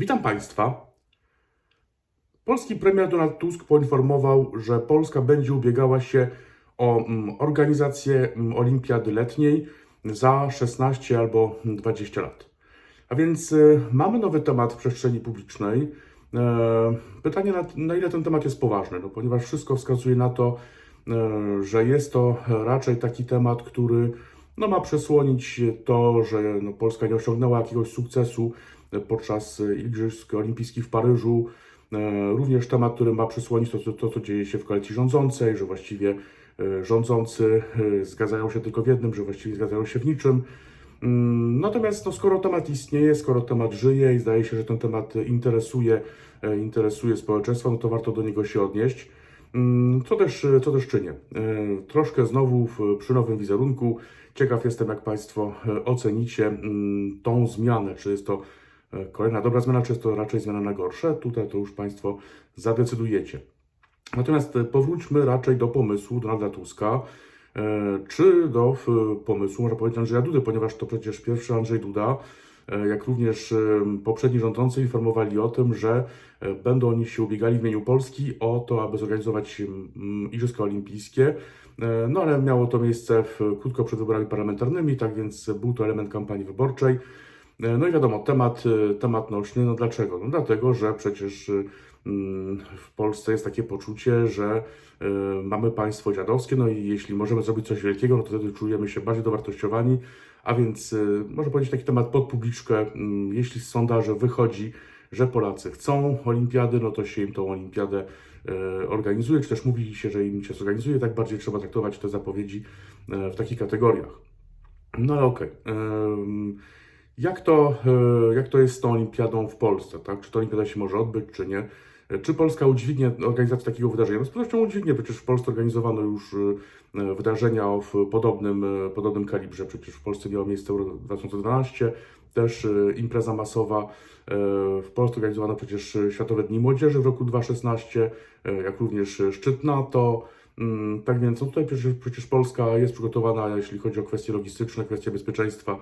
Witam Państwa. Polski premier Donald Tusk poinformował, że Polska będzie ubiegała się o mm, organizację mm, olimpiady letniej za 16 albo 20 lat. A więc y, mamy nowy temat w przestrzeni publicznej. E, Pytanie, na, ile ten temat jest poważny, no, ponieważ wszystko wskazuje na to, e, że jest to raczej taki temat, który no, ma przesłonić to, że no, Polska nie osiągnęła jakiegoś sukcesu podczas Igrzysk Olimpijskich w Paryżu. E, Również temat, który ma przesłonić to, co- to, co dzieje się w koalicji rządzącej, że właściwie e, rządzący e, zgadzają się tylko w jednym, że właściwie zgadzają się w niczym. Mm, Natomiast no, skoro temat istnieje, skoro temat żyje i zdaje się, że ten temat interesuje, interesuje społeczeństwo, no to warto do niego się odnieść. Mm, Co też, co też czynię. Troszkę znowu przy nowym wizerunku. Ciekaw jestem, jak Państwo ocenicie mm, tą zmianę. Czy jest to kolejna dobra zmiana, czy jest to raczej zmiana na gorsze? Tutaj to już Państwo zadecydujecie. Natomiast e, powróćmy raczej do pomysłu Donalda Tuska, e, czy do pomysłu, można powiedzieć, Andrzeja Dudy, ponieważ to przecież pierwszy Andrzej Duda, e, jak również poprzedni rządzący informowali o tym, że będą oni się ubiegali w imieniu Polski o to, aby zorganizować Igrzyska Olimpijskie. No ale miało to miejsce w, krótko przed wyborami parlamentarnymi, tak więc był to element kampanii wyborczej. E, No i wiadomo, temat, e, temat nośny, no dlaczego? No dlatego, że przecież e, mm, w Polsce jest takie poczucie, że e, mamy państwo dziadowskie, no i jeśli możemy zrobić coś wielkiego, no to wtedy czujemy się bardziej dowartościowani, a więc e, można powiedzieć taki temat pod publiczkę, mm, jeśli z sondaży wychodzi, że Polacy chcą olimpiady, no to się im tą olimpiadę organizuje, czy też mówi się, że im się zorganizuje, tak bardziej trzeba traktować te zapowiedzi w takich kategoriach. No ale okej. Em, Jak to, e, jak to jest z tą olimpiadą w Polsce, tak? Czy ta olimpiada się może odbyć, czy nie? E, Czy Polska udźwignie organizację takiego wydarzenia? No z pewnością udźwignie, przecież w Polsce organizowano już e, wydarzenia w podobnym, podobnym kalibrze. Przecież w Polsce miało miejsce Euro 2012, też impreza masowa. W Polsce organizowano przecież Światowe Dni Młodzieży w roku 2016, e, jak również szczyt NATO. Mm, Tak więc no tutaj przecież, przecież Polska jest przygotowana, jeśli chodzi o kwestie logistyczne, kwestie bezpieczeństwa,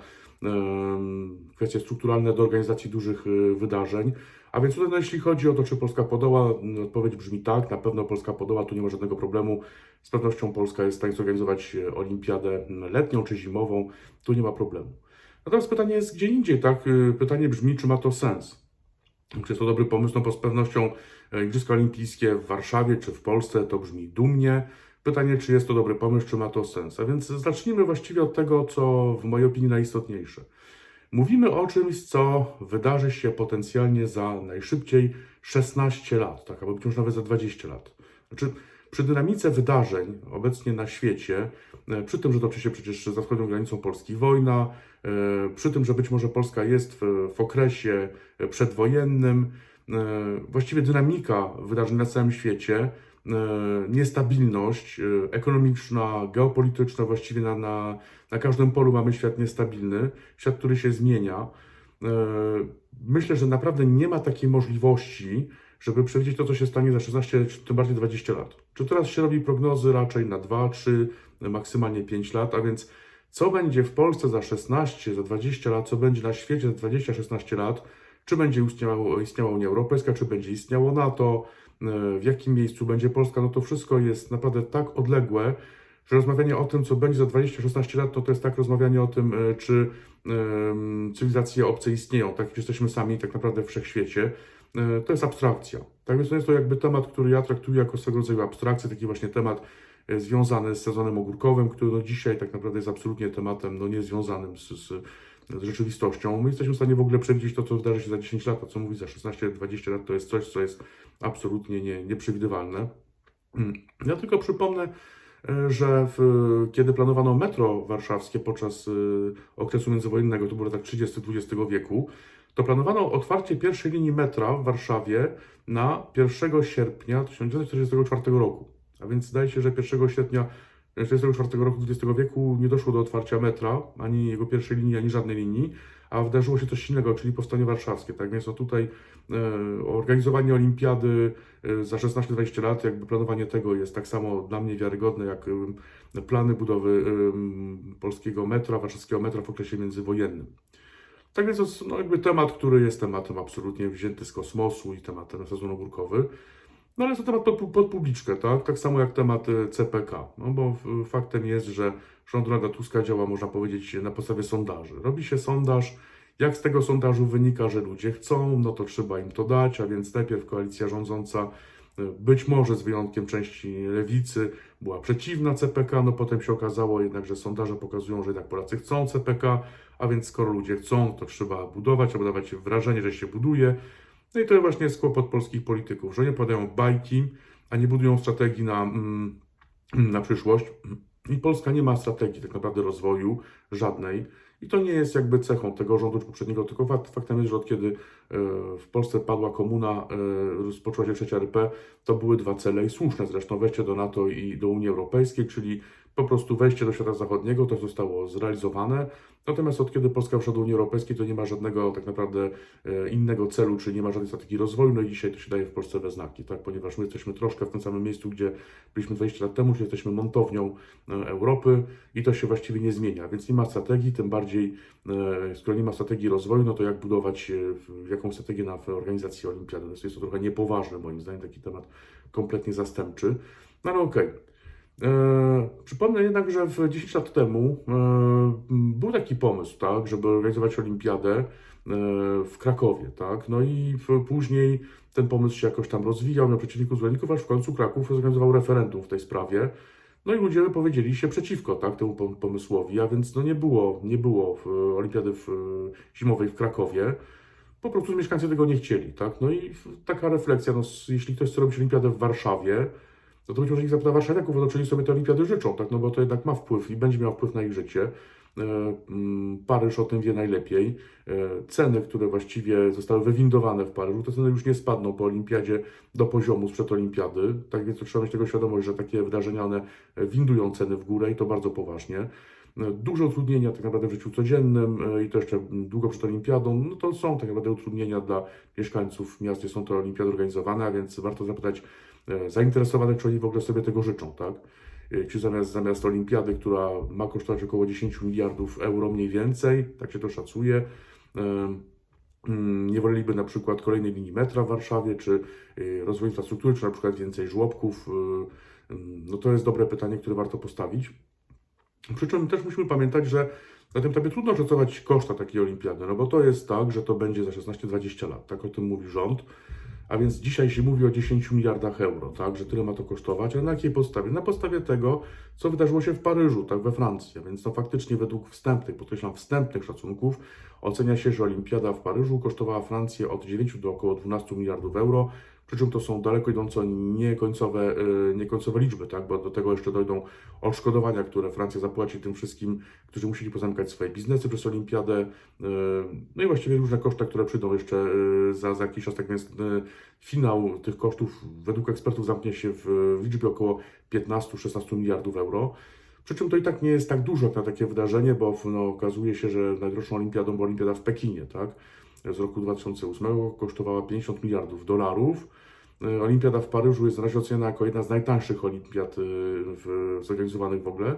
kwestie strukturalne do organizacji dużych y, wydarzeń. A więc tutaj, no, jeśli chodzi o to, czy Polska podoła, no, odpowiedź brzmi tak, na pewno Polska podoła, tu nie ma żadnego problemu. Z pewnością Polska jest w stanie zorganizować e, olimpiadę m, letnią czy zimową, tu nie ma problemu. Natomiast pytanie jest gdzie indziej, tak? Y, Pytanie brzmi, czy ma to sens. Czy jest to dobry pomysł? No bo z pewnością e, Igrzyska Olimpijskie w Warszawie czy w Polsce to brzmi dumnie. Pytanie, czy jest to dobry pomysł, czy ma to sens. A więc zacznijmy właściwie od tego, co w mojej opinii najistotniejsze. Mówimy o czymś, co wydarzy się potencjalnie za najszybciej 16 lat, tak, albo być może nawet za 20 lat. Znaczy, przy dynamice wydarzeń obecnie na świecie, przy tym, że toczy się przecież za wschodnią granicą Polski wojna, e, przy tym, że być może Polska jest w, w okresie e, przedwojennym, e, właściwie dynamika wydarzeń na całym świecie, e, niestabilność e, ekonomiczna, geopolityczna, właściwie na, na, na każdym polu mamy świat niestabilny, świat, który się zmienia. E, Myślę, że naprawdę nie ma takiej możliwości, żeby przewidzieć to, co się stanie za 16, czy tym bardziej 20 lat. Czy teraz się robi prognozy raczej na 2, 3, maksymalnie 5 lat, a więc co będzie w Polsce za 16, za 20 lat, co będzie na świecie za 20-16 lat, czy będzie istniało, istniała Unia Europejska, czy będzie istniało NATO, e, w jakim miejscu będzie Polska, no to wszystko jest naprawdę tak odległe, że rozmawianie o tym, co będzie za 20-16 lat, to to jest tak rozmawianie o tym, e, czy cywilizacje obce istnieją, tak, czy jesteśmy sami tak naprawdę w wszechświecie. E, To jest abstrakcja. Tak więc to jest to jakby temat, który ja traktuję jako swego rodzaju abstrakcję, taki właśnie temat e, związany z sezonem ogórkowym, który no dzisiaj tak naprawdę jest absolutnie tematem no, niezwiązanym z, z, z rzeczywistością. My jesteśmy w stanie w ogóle przewidzieć to, co wydarzy się za 10 lat, a co mówi za 16-20 lat, to jest coś, co jest absolutnie nie, nieprzewidywalne. Ja tylko przypomnę, e, że w, kiedy planowano metro warszawskie podczas y, okresu międzywojennego, to było tak 30-20 wieku, to planowano otwarcie pierwszej linii metra w Warszawie na 1 sierpnia 1944 roku. A więc zdaje się, że 1 sierpnia 1944 roku XX wieku nie doszło do otwarcia metra, ani jego pierwszej linii, ani żadnej linii, a wydarzyło się coś innego, czyli powstanie warszawskie. Tak więc no tutaj e, organizowanie olimpiady e, za 16-20 lat, jakby planowanie tego jest tak samo dla mnie wiarygodne, jak e, plany budowy e, polskiego metra, warszawskiego metra w okresie międzywojennym. Tak więc no, jakby temat, który jest tematem absolutnie wzięty z kosmosu i tematem sezonu ogórkowy. No ale to temat pod, pod publiczkę, tak? Tak samo jak temat y, CPK. No bo faktem jest, że rząd Donalda Tuska działa, można powiedzieć, na podstawie sondaży. Robi się sondaż, jak z tego sondażu wynika, że ludzie chcą, no to trzeba im to dać, a więc najpierw koalicja rządząca, y, być może z wyjątkiem części lewicy, była przeciwna CPK, no potem się okazało jednak, że sondaże pokazują, że jednak Polacy chcą CPK, a więc skoro ludzie chcą, to trzeba budować, trzeba dawać wrażenie, że się buduje. No i to właśnie jest kłopot polskich polityków, że nie podają bajki, a nie budują strategii na, mm, na przyszłość. I Polska nie ma strategii tak naprawdę rozwoju żadnej. I to nie jest jakby cechą tego rządu czy poprzedniego, tylko fakt, faktem jest, że od kiedy e, w Polsce padła komuna, e, rozpoczęła się trzecia RP, to były dwa cele i słuszne zresztą, wejście do NATO i do Unii Europejskiej, czyli po prostu wejście do świata zachodniego, to zostało zrealizowane. Natomiast od kiedy Polska wszedła do Unii Europejskiej, to nie ma żadnego tak naprawdę e, innego celu, czyli nie ma żadnej strategii rozwoju, no i dzisiaj to się daje w Polsce we znaki, tak? ponieważ my jesteśmy troszkę w tym samym miejscu, gdzie byliśmy 20 lat temu, czyli jesteśmy montownią e, Europy i to się właściwie nie zmienia, więc nie ma strategii, tym bardziej, e, skoro nie ma strategii rozwoju, no to jak budować jaką strategię na organizacji olimpiady? No Jest to trochę niepoważne moim zdaniem, taki temat kompletnie zastępczy, no ale okej. E, przypomnę jednak, że w 10 lat temu e, był taki pomysł, tak, żeby organizować olimpiadę e, w Krakowie, tak, no i później ten pomysł się jakoś tam rozwijał na przeciwniku zwolenników, aż w końcu Kraków zorganizował referendum w tej sprawie, no i ludzie wypowiedzieli się przeciwko, tak, temu pom- pomysłowi, a więc no nie było, nie było w, olimpiady w, zimowej w Krakowie, po prostu mieszkańcy tego nie chcieli, tak, no i taka refleksja, no jeśli ktoś chce robić olimpiadę w Warszawie, no to być może ich zapyta warszawiaków, o to czy oni sobie te olimpiady życzą, tak? No bo to jednak ma wpływ i będzie miał wpływ na ich życie. E, mm, Paryż o tym wie najlepiej. E, Ceny, które właściwie zostały wywindowane w Paryżu, te ceny już nie spadną po olimpiadzie do poziomu sprzed olimpiady. Tak więc trzeba mieć tego świadomość, że takie wydarzenia one windują ceny w górę i to bardzo poważnie. E, Duże utrudnienia tak naprawdę w życiu codziennym i to jeszcze długo przed olimpiadą, no to są tak naprawdę utrudnienia dla mieszkańców miast, gdzie są te olimpiady organizowane, a więc warto zapytać zainteresowanych, czy w ogóle sobie tego życzą, tak? E, Czy zamiast, zamiast olimpiady, która ma kosztować około 10 miliardów euro mniej więcej, tak się to szacuje, em, mm, nie woleliby na przykład kolejnej linii metra w Warszawie, czy e, rozwoju infrastruktury, czy na przykład więcej żłobków, e, mm, no to jest dobre pytanie, które warto postawić. Przy czym też musimy pamiętać, że na tym etapie trudno szacować koszta takiej olimpiady, no bo to jest tak, że to będzie za 16-20 lat, tak o tym mówi rząd. A więc dzisiaj się mówi o 10 miliardach euro, tak, że tyle ma to kosztować, ale na jakiej podstawie? Na podstawie tego, co wydarzyło się w Paryżu, tak, we Francji. A więc to faktycznie według wstępnych, podkreślam, wstępnych szacunków ocenia się, że olimpiada w Paryżu kosztowała Francję od 9 do około 12 miliardów euro, przy czym to są daleko idące niekońcowe, yy, niekońcowe liczby, tak, bo do tego jeszcze dojdą odszkodowania, które Francja zapłaci tym wszystkim, którzy musieli pozamykać swoje biznesy przez olimpiadę, yy, no i właściwie różne koszta, które przyjdą jeszcze yy, za, za jakiś czas, tak więc finał tych kosztów według ekspertów zamknie się w, liczbie około 15-16 miliardów euro. Przy czym to i tak nie jest tak dużo na takie wydarzenie, bo no, okazuje się, że najdroższą olimpiadą była olimpiada w Pekinie, tak? Z roku 2008 kosztowała 50 miliardów dolarów. E, Olimpiada w Paryżu jest na razie oceniana jako jedna z najtańszych olimpiad e, w, zorganizowanych w ogóle.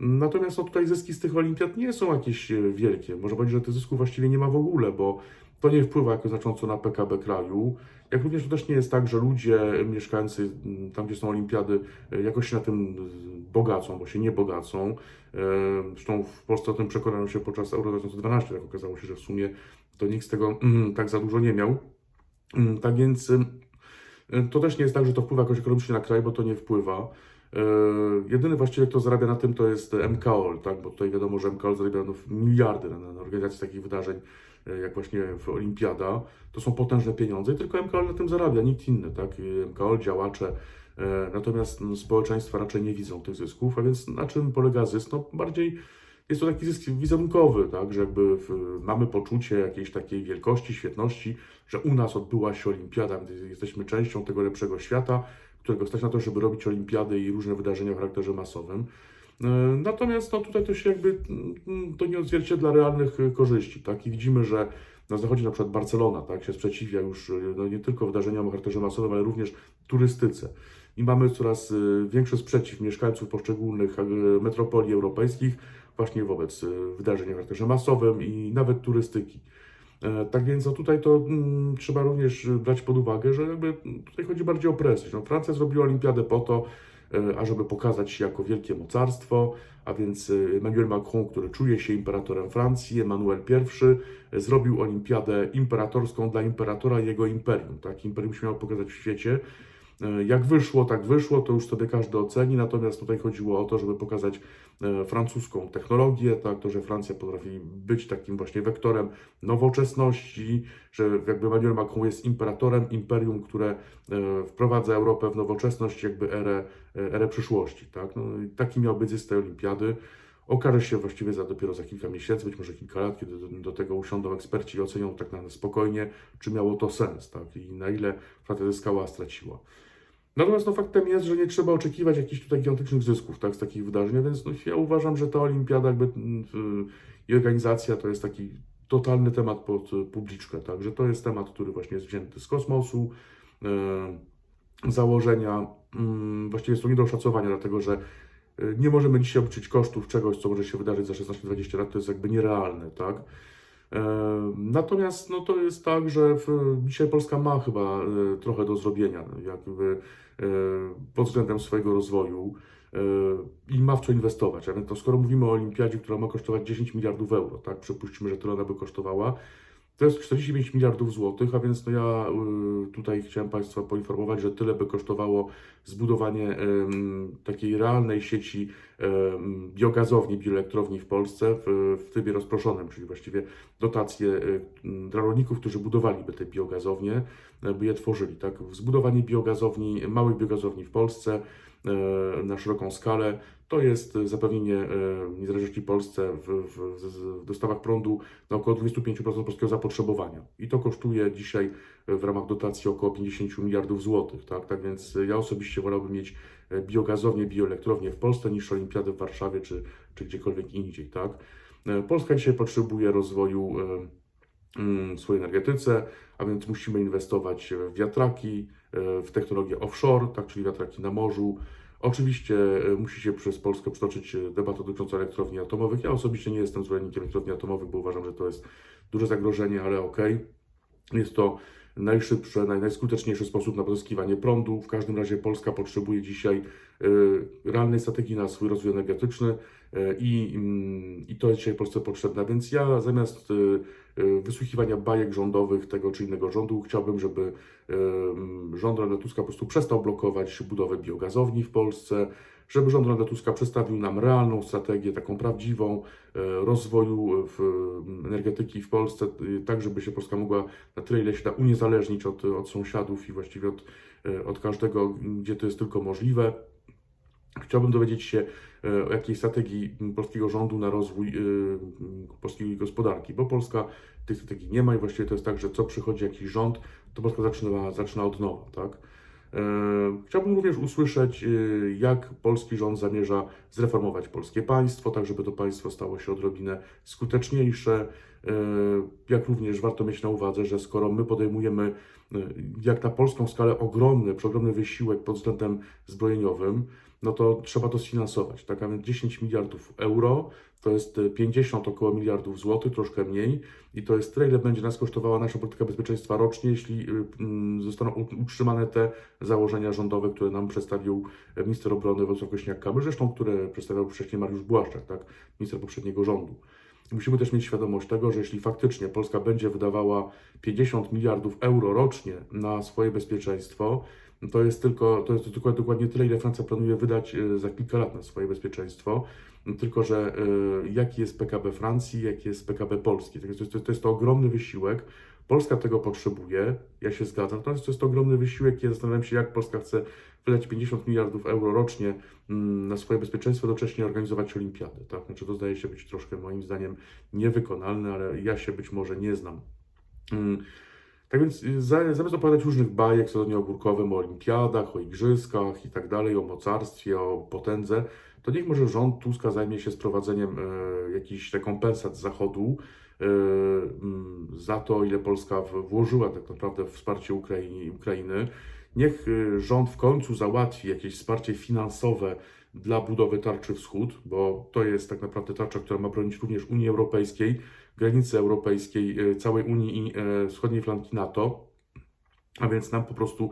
Natomiast no, tutaj zyski z tych olimpiad nie są jakieś e, wielkie. Można powiedzieć, że tych zysków właściwie nie ma w ogóle, bo to nie wpływa jakoś znacząco na PKB kraju. Jak również to też nie jest tak, że ludzie, mieszkańcy m, tam, gdzie są olimpiady, jakoś się na tym bogacą, bo się nie bogacą. Zresztą w Polsce o tym przekonano się podczas Euro 2012, jak okazało się, że w sumie to nikt z tego mm, tak za dużo nie miał. Mm, Tak więc to też nie jest tak, że to wpływa jakoś ekonomicznie na kraj, bo to nie wpływa. E, Jedyny właściwie, kto zarabia na tym, to jest MKOL, tak? bo tutaj wiadomo, że MKOL zarabia no, miliardy na, na organizację takich wydarzeń, e, jak właśnie w Olimpiada. To są potężne pieniądze i tylko MKOL na tym zarabia, nikt inny. Tak? MKOL, działacze, e, natomiast no, społeczeństwa raczej nie widzą tych zysków, a więc na czym polega zysk? No, bardziej jest to taki zysk wizerunkowy, tak? że jakby w, mamy poczucie jakiejś takiej wielkości, świetności, że u nas odbyła się olimpiada, jesteśmy częścią tego lepszego świata, którego stać na to, żeby robić olimpiady i różne wydarzenia o charakterze masowym. E, Natomiast no, tutaj to się jakby mm, to nie odzwierciedla realnych korzyści, tak? I widzimy, że na zachodzie na przykład Barcelona, tak, się sprzeciwia już e, no, nie tylko wydarzeniom o charakterze masowym, ale również turystyce. I mamy coraz e, większy sprzeciw mieszkańców poszczególnych metropolii europejskich właśnie wobec e, wydarzeń o charakterze masowym i nawet turystyki. E, Tak więc no tutaj to mm, trzeba również brać pod uwagę, że jakby tutaj chodzi bardziej o prestiż. No, Francja zrobiła olimpiadę po to, e, ażeby pokazać się jako wielkie mocarstwo, a więc e, Emmanuel Macron, który czuje się imperatorem Francji, Emmanuel I e, zrobił olimpiadę imperatorską dla imperatora i jego imperium. Tak? Imperium się miało pokazać w świecie. E, Jak wyszło, tak wyszło, to już sobie każdy oceni, natomiast tutaj chodziło o to, żeby pokazać e, francuską technologię, tak, to, że Francja potrafi być takim właśnie wektorem nowoczesności, że jakby Emmanuel Macron jest imperatorem imperium, które e, wprowadza Europę w nowoczesność, jakby erę, erę przyszłości. Tak? No, taki miał być zysk tej olimpiady. Okaże się właściwie za dopiero za kilka miesięcy, być może kilka lat, kiedy do, do tego usiądą eksperci i ocenią tak na spokojnie, czy miało to sens, tak? I na ile Francja zyskała, straciła. Natomiast no, faktem jest, że nie trzeba oczekiwać jakichś tutaj gigantycznych zysków tak, z takich wydarzeń, więc no, ja uważam, że ta olimpiada jakby, mm, i organizacja to jest taki totalny temat pod y, publiczkę, tak, że to jest temat, który właśnie jest wzięty z kosmosu, y, założenia, mm, właściwie jest to nie do oszacowania, dlatego że y, nie możemy dzisiaj obliczyć kosztów czegoś, co może się wydarzyć za 16-20 lat, to jest jakby nierealne, tak. E, Natomiast no, to jest tak, że w, dzisiaj Polska ma chyba e, trochę do zrobienia, jakby e, pod względem swojego rozwoju i ma w co inwestować. A więc to skoro mówimy o olimpiadzie, która ma kosztować 10 miliardów euro, tak, przypuśćmy, że tyle ona by kosztowała, to jest 45 miliardów złotych, a więc no ja tutaj chciałem Państwa poinformować, że tyle by kosztowało zbudowanie takiej realnej sieci biogazowni, bioelektrowni w Polsce w, w trybie rozproszonym, czyli właściwie dotacje m, dla rolników, którzy budowaliby te biogazownie, e, by je tworzyli. Tak? Zbudowanie biogazowni, małych biogazowni w Polsce e, na szeroką skalę to jest zapewnienie e, niezależności Polsce w, w- w dostawach prądu na około 25% polskiego zapotrzebowania. I to kosztuje dzisiaj w ramach dotacji około 50 miliardów złotych. Tak? tak więc ja osobiście wolałbym mieć e, biogazownię, bioelektrownię w Polsce niż olimpiadę w Warszawie czy, czy gdziekolwiek indziej. Tak? E, Polska dzisiaj potrzebuje rozwoju e, mm, w swojej energetyce, a więc musimy inwestować w wiatraki, w technologię offshore, tak, czyli wiatraki na morzu. Oczywiście musi się przez Polskę przetoczyć e, debata dotycząca elektrowni atomowych. Ja osobiście nie jestem zwolennikiem elektrowni atomowych, bo uważam, że to jest duże zagrożenie, ale okej. Jest to najszybszy, naj, najskuteczniejszy sposób na pozyskiwanie prądu. W każdym razie Polska potrzebuje dzisiaj e, realnej strategii na swój rozwój energetyczny i, mm, i to jest dzisiaj Polsce potrzebne. Więc ja zamiast e, e, wysłuchiwania bajek rządowych tego czy innego rządu, chciałbym, żeby e, mm, rząd Donalda Tuska po prostu przestał blokować budowę biogazowni w Polsce, żeby rząd Donalda Tuska przedstawił nam realną strategię, taką prawdziwą e, rozwoju w, m, energetyki w Polsce, e, tak żeby się Polska mogła na tyle, ile się da uniezależnić od, od sąsiadów i właściwie od, e, od każdego, gdzie to jest tylko możliwe. Chciałbym dowiedzieć się e, o jakiej strategii polskiego rządu na rozwój e, polskiej gospodarki, bo Polska tej strategii nie ma i właściwie to jest tak, że co przychodzi jakiś rząd, to Polska zaczyna, zaczyna od nowa, tak? E, Chciałbym również usłyszeć, jak polski rząd zamierza zreformować polskie państwo, tak żeby to państwo stało się odrobinę skuteczniejsze. E, Jak również warto mieć na uwadze, że skoro my podejmujemy e, jak na polską skalę ogromny, przeogromny wysiłek pod względem zbrojeniowym, no to trzeba to sfinansować. Tak, a więc 10 miliardów euro to jest e, 50 około miliardów złotych, troszkę mniej. I to jest tyle, ile będzie nas kosztowała nasza polityka bezpieczeństwa rocznie, jeśli y, zostaną utrzymane te założenia rządowe, które nam przedstawił e, minister obrony Władysław Kośniak-Kamysz, zresztą które przedstawiał wcześniej Mariusz Błaszczak, tak, minister poprzedniego rządu. Musimy też mieć świadomość tego, że jeśli faktycznie Polska będzie wydawała 50 miliardów euro rocznie na swoje bezpieczeństwo, to jest tylko, to jest tylko dokładnie tyle, ile Francja planuje wydać e, za kilka lat na swoje bezpieczeństwo. Tylko, że e, jaki jest PKB Francji, jaki jest PKB Polski. Tak To jest, to jest to ogromny wysiłek. Polska tego potrzebuje, ja się zgadzam. Natomiast to jest to ogromny wysiłek. Ja zastanawiam się, jak Polska chce wydać 50 miliardów euro rocznie mm, na swoje bezpieczeństwo, jednocześnie organizować olimpiadę. Tak? Znaczy, to zdaje się być troszkę moim zdaniem niewykonalne, ale ja się być może nie znam. Mm, tak więc y, za- zamiast opowiadać różnych bajek sezonie ogórkowym o olimpiadach, o igrzyskach i tak dalej, o mocarstwie, o potędze, to niech może rząd Tuska zajmie się sprowadzeniem e, jakichś rekompensat z Zachodu za to, ile Polska włożyła tak naprawdę w wsparcie Ukraini, Ukrainy. Niech e, rząd w końcu załatwi jakieś wsparcie finansowe dla budowy tarczy wschód, bo to jest tak naprawdę tarcza, która ma bronić również Unii Europejskiej, granicy europejskiej, e, całej Unii i wschodniej flanki NATO, a więc nam po prostu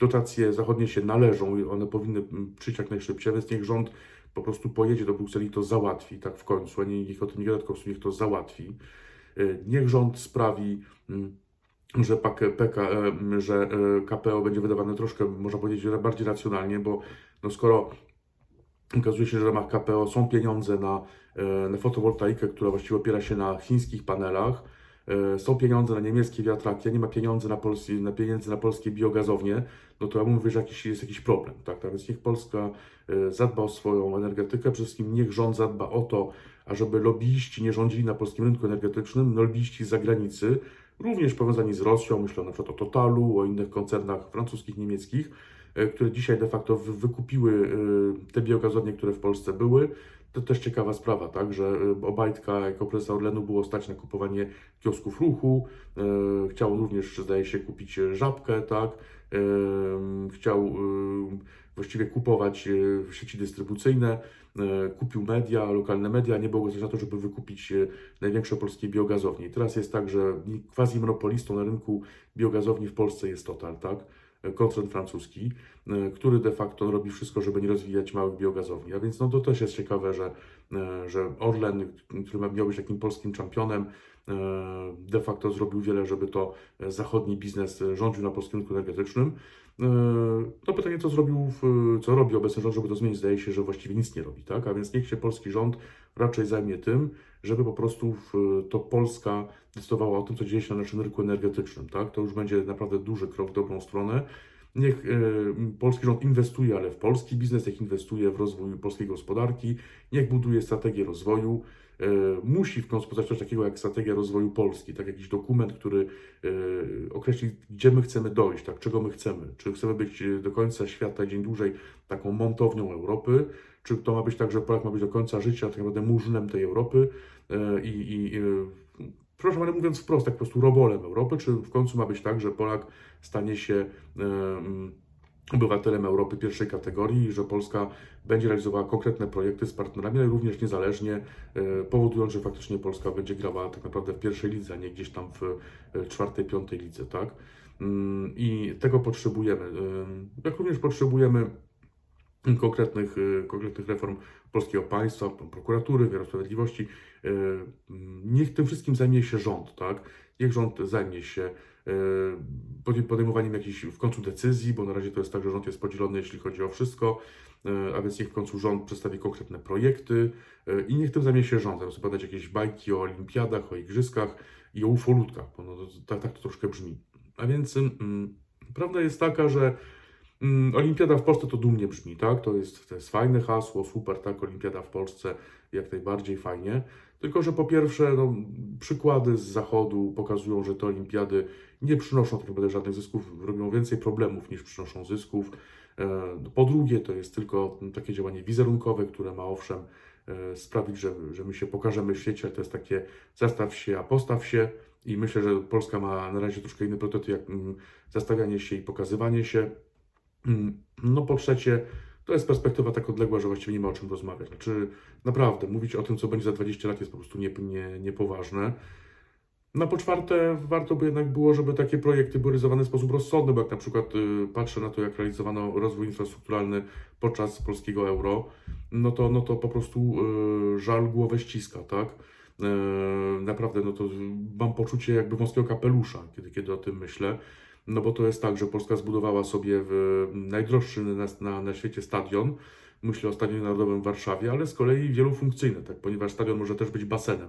dotacje zachodnie się należą i one powinny mm, przyjść jak najszybciej, więc niech rząd po prostu pojedzie do Brukseli i to załatwi tak w końcu, a nie niech o tym nie gada, tylko niech to załatwi. E, Niech rząd sprawi, mm, że, PK, e, że e, KPO będzie wydawane troszkę, można powiedzieć, bardziej racjonalnie, bo no skoro okazuje się, że w ramach KPO są pieniądze na, na fotowoltaikę, która właściwie opiera się na chińskich panelach, są pieniądze na niemieckie wiatraki, a nie ma pieniędzy na, polskie, na pieniędzy na polskie biogazownie, no to ja bym mówił, że jakiś, jest jakiś problem. Tak? Tak więc niech Polska e, zadba o swoją energetykę, przede wszystkim niech rząd zadba o to, ażeby lobbyiści nie rządzili na polskim rynku energetycznym, lobbyiści z zagranicy, również powiązani z Rosją, myślę na przykład o Totalu, o innych koncernach francuskich, niemieckich, e, które dzisiaj de facto wy- wykupiły e, te biogazownie, które w Polsce były. To też ciekawa sprawa, tak, że e, Obajtka jako prezesa Orlenu było stać na kupowanie kiosków ruchu, e, chciał również, zdaje się, kupić żabkę, tak, e, chciał właściwie kupować sieci dystrybucyjne, kupił media, lokalne media, nie było go stać na to, żeby wykupić największe polskie biogazownie. I teraz jest tak, że quasi monopolistą na rynku biogazowni w Polsce jest Total, tak? Koncern francuski, e, który de facto robi wszystko, żeby nie rozwijać małych biogazowni. A więc no to też jest ciekawe, że, e, że Orlen, który miał być takim polskim czempionem, e, de facto zrobił wiele, żeby to zachodni biznes rządził na polskim rynku energetycznym. E, No pytanie, co zrobił, co robi obecny rząd, żeby to zmienić, zdaje się, że właściwie nic nie robi, tak? A więc niech się polski rząd raczej zajmie tym, żeby po prostu to Polska decydowała o tym, co dzieje się na naszym rynku energetycznym. Tak? To już będzie naprawdę duży krok w dobrą stronę. Niech e, polski rząd inwestuje, ale w polski biznes, niech inwestuje w rozwój polskiej gospodarki, niech buduje strategię rozwoju. E, musi w końcu powstać coś takiego jak strategia rozwoju Polski, tak jakiś dokument, który e, określi, gdzie my chcemy dojść, tak, czego my chcemy. Czy chcemy być do końca świata, dzień dłużej, taką montownią Europy, czy to ma być tak, że Polak ma być do końca życia tak naprawdę murzynem tej Europy i, i proszę ale mówiąc wprost, tak po prostu robolem Europy, czy w końcu ma być tak, że Polak stanie się obywatelem Europy pierwszej kategorii i że Polska będzie realizowała konkretne projekty z partnerami, ale również niezależnie, e, powodując, że faktycznie Polska będzie grała tak naprawdę w pierwszej lidze, a nie gdzieś tam w e, czwartej, piątej lidze, tak? Mm, I tego potrzebujemy. Jak również potrzebujemy konkretnych, y, konkretnych reform polskiego państwa, prokuratury, wymiaru sprawiedliwości. Y, Niech tym wszystkim zajmie się rząd, tak? Niech rząd zajmie się y, podej- podejmowaniem jakichś w końcu decyzji, bo na razie to jest tak, że rząd jest podzielony, jeśli chodzi o wszystko, a więc niech w końcu rząd przedstawi konkretne projekty i niech tym zajmie się rząd, zamiast opowiadać jakieś bajki o olimpiadach, o igrzyskach i o ufolutkach, bo no, tak, tak to troszkę brzmi. A więc mm, prawda jest taka, że Olimpiada w Polsce to dumnie brzmi, tak? To jest, to jest fajne hasło, super, tak? Olimpiada w Polsce jak najbardziej fajnie. Tylko, że po pierwsze, no, przykłady z zachodu pokazują, że te olimpiady nie przynoszą tak naprawdę żadnych zysków, robią więcej problemów niż przynoszą zysków. E, Po drugie, to jest tylko takie działanie wizerunkowe, które ma owszem e, sprawić, że, że my się pokażemy w świecie, ale to jest takie zastaw się, a postaw się. I myślę, że Polska ma na razie troszkę inny priorytet, jak mm, zastawianie się i pokazywanie się. Mm, No po trzecie, to jest perspektywa tak odległa, że właściwie nie ma o czym rozmawiać. Znaczy, naprawdę, mówić o tym, co będzie za 20 lat jest po prostu nie, nie, niepoważne. No po czwarte, warto by jednak było, żeby takie projekty były realizowane w sposób rozsądny, bo jak na przykład y, patrzę na to, jak realizowano rozwój infrastrukturalny podczas polskiego euro, no to, no to po prostu y, żal głowę ściska, tak? Y, naprawdę, no to mam poczucie jakby wąskiego kapelusza, kiedy, kiedy o tym myślę. No bo to jest tak, że Polska zbudowała sobie w najdroższy na, na, na świecie stadion. Myślę o Stadionie Narodowym w Warszawie, ale z kolei wielofunkcyjny, tak, ponieważ stadion może też być basenem.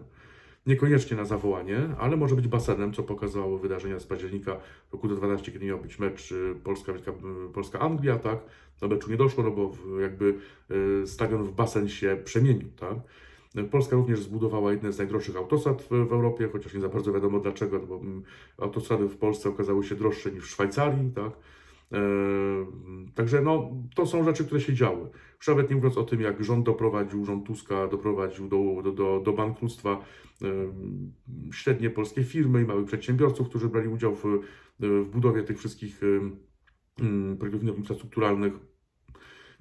Niekoniecznie na zawołanie, ale może być basenem, co pokazało wydarzenia z października roku 2012, kiedy miał być mecz Polska, Wielka- y, Polska-Anglia, tak? Do meczu nie doszło, no bo jakby y, stadion w basen się przemienił, tak? Polska również zbudowała jedne z najdroższych autostrad w, Europie, chociaż nie za bardzo wiadomo dlaczego, no bo mm, autostrady w Polsce okazały się droższe niż w Szwajcarii, tak? E, Także no, to są rzeczy, które się działy. Już nawet nie mówiąc o tym, jak rząd doprowadził, rząd Tuska doprowadził do, do, do, bankructwa e, średnie polskie firmy i małych przedsiębiorców, którzy brali udział w, w budowie tych wszystkich e, projektów infrastrukturalnych.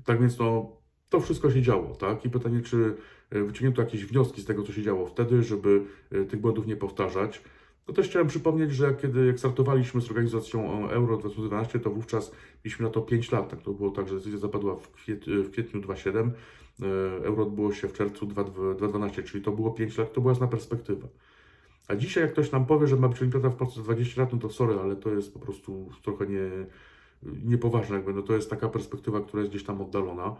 Tak więc no, to wszystko się działo, tak? I pytanie, czy e, wyciągnięto jakieś wnioski z tego, co się działo wtedy, żeby e, tych błędów nie powtarzać. No też chciałem przypomnieć, że kiedy jak startowaliśmy z organizacją e, Euro 2012, to wówczas mieliśmy na to 5 lat. Tak to było tak, że decyzja zapadła w, kwiet, w kwietniu 2007, e, Euro odbyło się w czerwcu 2012, czyli to było 5 lat, to była jasna perspektywa. A dzisiaj jak ktoś nam powie, że ma być olimpiada w Polsce za 20 lat, no to sorry, ale to jest po prostu trochę nie, niepoważne, jakby, no to jest taka perspektywa, która jest gdzieś tam oddalona.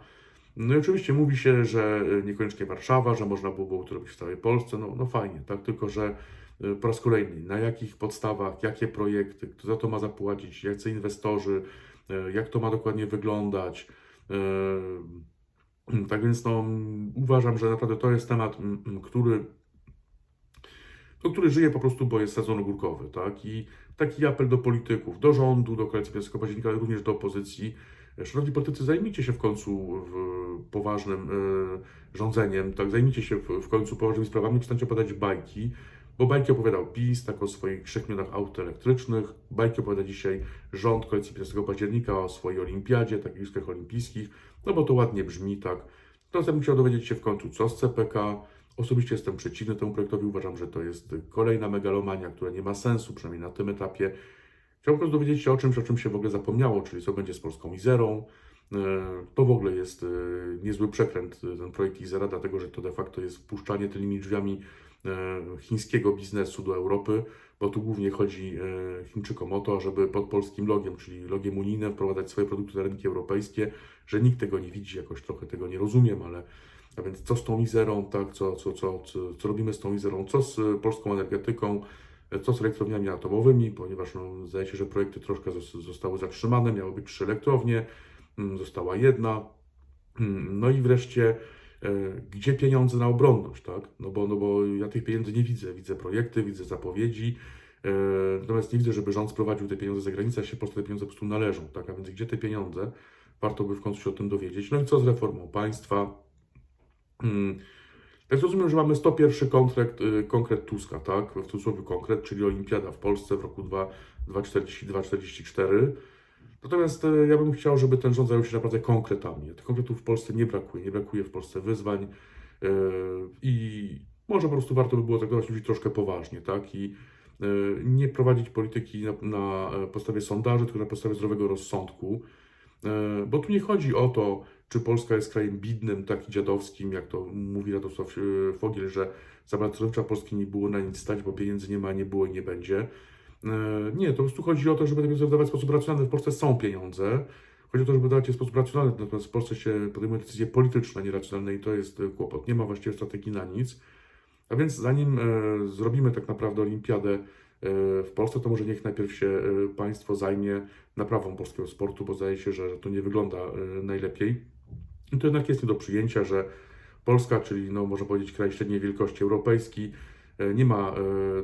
No i oczywiście mówi się, że niekoniecznie Warszawa, że można by było to robić w całej Polsce, no, no fajnie, tak, tylko że y, po raz kolejny, na jakich podstawach, jakie projekty, kto za to ma zapłacić, jacy inwestorzy, y, jak to ma dokładnie wyglądać. Tak więc no, uważam, że naprawdę to jest temat, który no, który żyje po prostu, bo jest sezon ogórkowy, tak? I taki apel do polityków, do rządu, do koalicji wniosku października, ale również do opozycji. Szanowni politycy, zajmijcie się w końcu poważnym e, rządzeniem, tak? Zajmijcie się w, końcu poważnymi sprawami, przestańcie opowiadać bajki, bo bajki opowiadał PiS, tak o swoich trzech milionach aut elektrycznych, bajki opowiada dzisiaj rząd koalicji 15 października o swojej olimpiadzie, takich igrzyskach olimpijskich, no bo to ładnie brzmi, tak? Natomiast ja bym chciał dowiedzieć się w końcu, co z CPK, Osobiście jestem przeciwny temu projektowi. Uważam, że to jest kolejna megalomania, która nie ma sensu, przynajmniej na tym etapie. Chciałbym dowiedzieć się o czymś, o czym się w ogóle zapomniało, czyli co będzie z polską Izerą. E, To w ogóle jest e, niezły przekręt, e, ten projekt Izera, dlatego że to de facto jest wpuszczanie tylnymi drzwiami chińskiego biznesu do Europy, bo tu głównie chodzi Chińczykom o to, żeby pod polskim logiem, czyli logiem unijnym, wprowadzać swoje produkty na rynki europejskie, że nikt tego nie widzi, jakoś trochę tego nie rozumiem, ale a więc co z tą Izerą, tak, co, co, co, co, robimy z tą Izerą, co z polską energetyką, co z elektrowniami atomowymi, ponieważ no, zdaje się, że projekty troszkę zos- zostały zatrzymane, miały być trzy elektrownie, mm, została jedna. Mm, No i wreszcie, e, gdzie pieniądze na obronność, tak? No bo, no bo ja tych pieniędzy nie widzę. Widzę projekty, widzę zapowiedzi, e, natomiast nie widzę, żeby rząd sprowadził te pieniądze za granicę, a się po prostu te pieniądze po prostu należą, tak? A więc gdzie te pieniądze? Warto by w końcu się o tym dowiedzieć. No i co z reformą państwa? Tak rozumiem, że mamy 101 konkret, y, konkret Tuska, tak? W cudzysłowie konkret, czyli Olimpiada w Polsce w roku 2042-2044. Natomiast y, ja bym chciał, żeby ten rząd zajął się naprawdę konkretami. Tych konkretów w Polsce nie brakuje. Nie brakuje w Polsce wyzwań y, i może po prostu warto by było traktować ludzi troszkę poważnie, tak? I nie prowadzić polityki na, na podstawie sondaży, tylko na podstawie zdrowego rozsądku. E, Bo tu nie chodzi o to, czy Polska jest krajem bidnym, taki dziadowskim, jak to mówi Radosław e, Fogiel, że za Bratowicza Polski nie było na nic stać, bo pieniędzy nie ma, nie było i nie będzie. E, Nie, to po prostu chodzi o to, żeby te pieniądze wydawać w sposób racjonalny. W Polsce są pieniądze. Chodzi o to, żeby wydawać je w sposób racjonalny, natomiast w Polsce się podejmuje decyzje polityczne, nieracjonalne i to jest kłopot. Nie ma właściwie strategii na nic. A więc zanim zrobimy tak naprawdę olimpiadę w Polsce, to może niech najpierw się e, państwo zajmie naprawą polskiego sportu, bo zdaje się, że to nie wygląda e, najlepiej. I to jednak jest nie do przyjęcia, że Polska, czyli no, można powiedzieć kraj średniej wielkości europejski, e, nie ma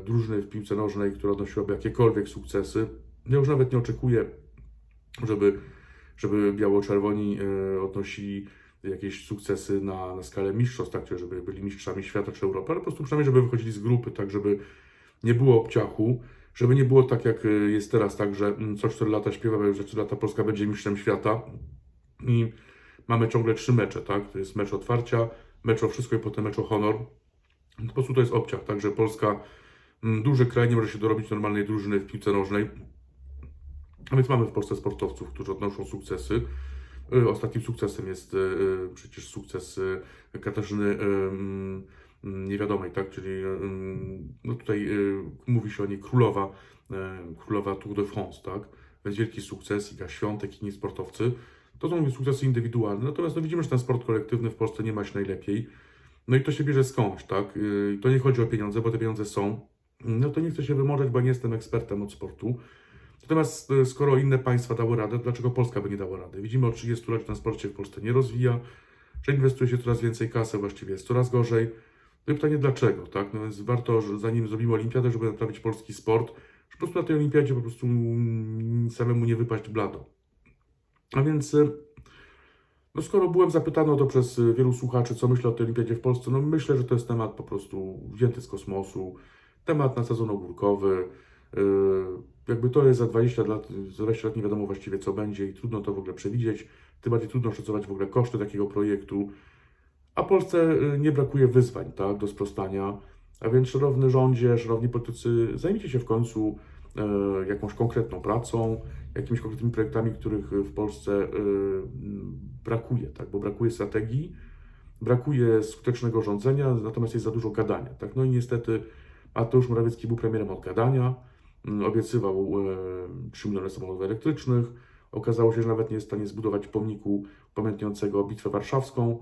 drużyny w piłce nożnej, która odnosiłaby jakiekolwiek sukcesy. Ja już nawet nie oczekuję, żeby, żeby biało-czerwoni odnosili jakieś sukcesy na, na skalę mistrzostw, tak, żeby byli mistrzami świata czy Europy, ale po prostu przynajmniej, żeby wychodzili z grupy, tak, żeby nie było obciachu, żeby nie było tak, jak e, jest teraz, tak, że mm, co 4 lata śpiewamy, że 4 lata Polska będzie mistrzem świata i mamy ciągle trzy mecze, tak, to jest mecz otwarcia, mecz o wszystko i potem mecz o honor. Po prostu to jest obciach, tak, że Polska, mm, duży kraj, nie może się dorobić normalnej drużyny w piłce nożnej, a więc mamy w Polsce sportowców, którzy odnoszą sukcesy. Y, Ostatnim sukcesem jest y, y, przecież sukces y, Katarzyny y, Niewiadomej, tak? Czyli y, no tutaj y, mówi się o niej królowa, y, królowa Tour de France, tak? Więc wielki sukces, Iga Świątek, inni sportowcy. To są sukcesy indywidualne, natomiast no widzimy, że ten sport kolektywny w Polsce nie ma się najlepiej. No i to się bierze skądś, tak? Y, to nie chodzi o pieniądze, bo te pieniądze są. No to nie chcę się wymorzeć, bo nie jestem ekspertem od sportu. Natomiast skoro inne państwa dały radę, dlaczego Polska by nie dała rady? Widzimy od 30 lat, że ten sport się w Polsce nie rozwija, że inwestuje się coraz więcej kasy, właściwie jest coraz gorzej. No i pytanie dlaczego, tak? No więc warto, że zanim zrobimy olimpiadę, żeby naprawić polski sport, że po prostu na tej olimpiadzie po prostu samemu nie wypaść blado. A więc, e, no skoro byłem zapytany o to przez e, wielu słuchaczy, co myślę o tej olimpiadzie w Polsce, no myślę, że to jest temat po prostu wzięty z kosmosu, temat na sezon ogórkowy, Jakby to jest za 20 lat, za 20 lat nie wiadomo właściwie co będzie i trudno to w ogóle przewidzieć. Tym bardziej trudno szacować w ogóle koszty takiego projektu. A Polsce y, nie brakuje wyzwań tak, do sprostania. A więc, szanowny rządzie, szanowni politycy, zajmijcie się w końcu e, jakąś konkretną pracą, jakimiś konkretnymi projektami, których w Polsce e, m, brakuje, tak? bo brakuje strategii, brakuje skutecznego rządzenia, natomiast jest za dużo gadania. Tak? No i niestety Mateusz Morawiecki był premierem od gadania, m, obiecywał e, 3 miliony samochodów elektrycznych, okazało się, że nawet nie jest w stanie zbudować pomniku pamiętniącego Bitwę Warszawską.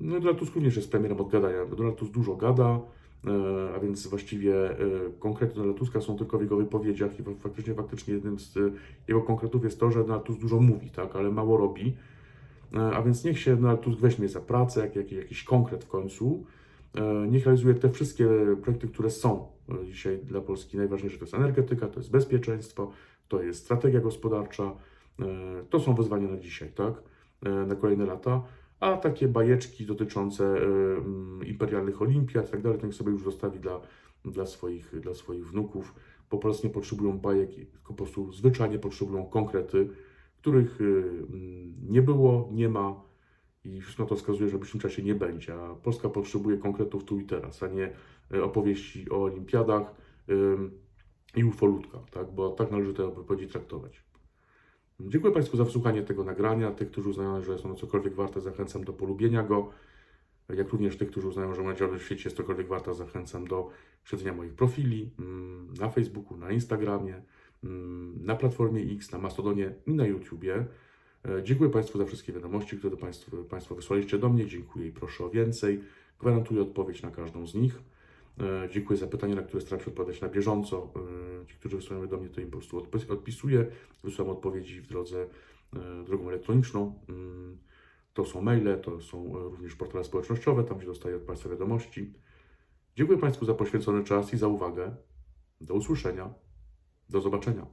No Donald Tusk również jest premierem od gadania. Donald Tusk dużo gada, e, a więc właściwie e, konkrety Donalda Tuska są tylko w jego wypowiedziach i fa- faktycznie, faktycznie jednym z e, jego konkretów jest to, że Donald Tusk dużo mówi, tak, ale mało robi. A więc niech się Donald Tusk weźmie za pracę, jak, jak, jakiś konkret w końcu. Niech realizuje te wszystkie projekty, które są dzisiaj dla Polski najważniejsze. To jest energetyka, to jest bezpieczeństwo, to jest strategia gospodarcza. To są wyzwania na dzisiaj, tak? Na kolejne lata. A takie bajeczki dotyczące e, mm, imperialnych olimpiad i tak dalej, niech sobie już zostawi dla, dla, swoich, dla swoich wnuków. Po prostu nie potrzebują bajek, tylko po prostu zwyczajnie potrzebują konkrety, których e, mm, nie było, nie ma i wszystko to wskazuje, że w bliższym czasie nie będzie. A Polska potrzebuje konkretów tu i teraz, a nie e, opowieści o olimpiadach i ufolutkach, tak? bo tak należy te wypowiedzi traktować. Dziękuję Państwu za wysłuchanie tego nagrania. Tych, którzy uznają, że są cokolwiek warte, zachęcam do polubienia go. Jak również tych, którzy uznają, że moja działalność w sieci jest cokolwiek warta, zachęcam do śledzenia moich profili mm, na Facebooku, na Instagramie, mm, na Platformie X, na Mastodonie i na YouTubie. E, Dziękuję Państwu za wszystkie wiadomości, które Państwo, państwo wysłaliście do mnie. Dziękuję i proszę o więcej. Gwarantuję odpowiedź na każdą z nich. E, Dziękuję za pytania, na które staram się odpowiadać na bieżąco. E, Ci, którzy wysyłają do mnie, to im po prostu odpis- odpisuję. Wysyłam odpowiedzi w drodze e, drogą elektroniczną. Mm, To są maile, to są również portale społecznościowe, tam gdzie dostaję od Państwa wiadomości. Dziękuję Państwu za poświęcony czas i za uwagę. Do usłyszenia. Do zobaczenia.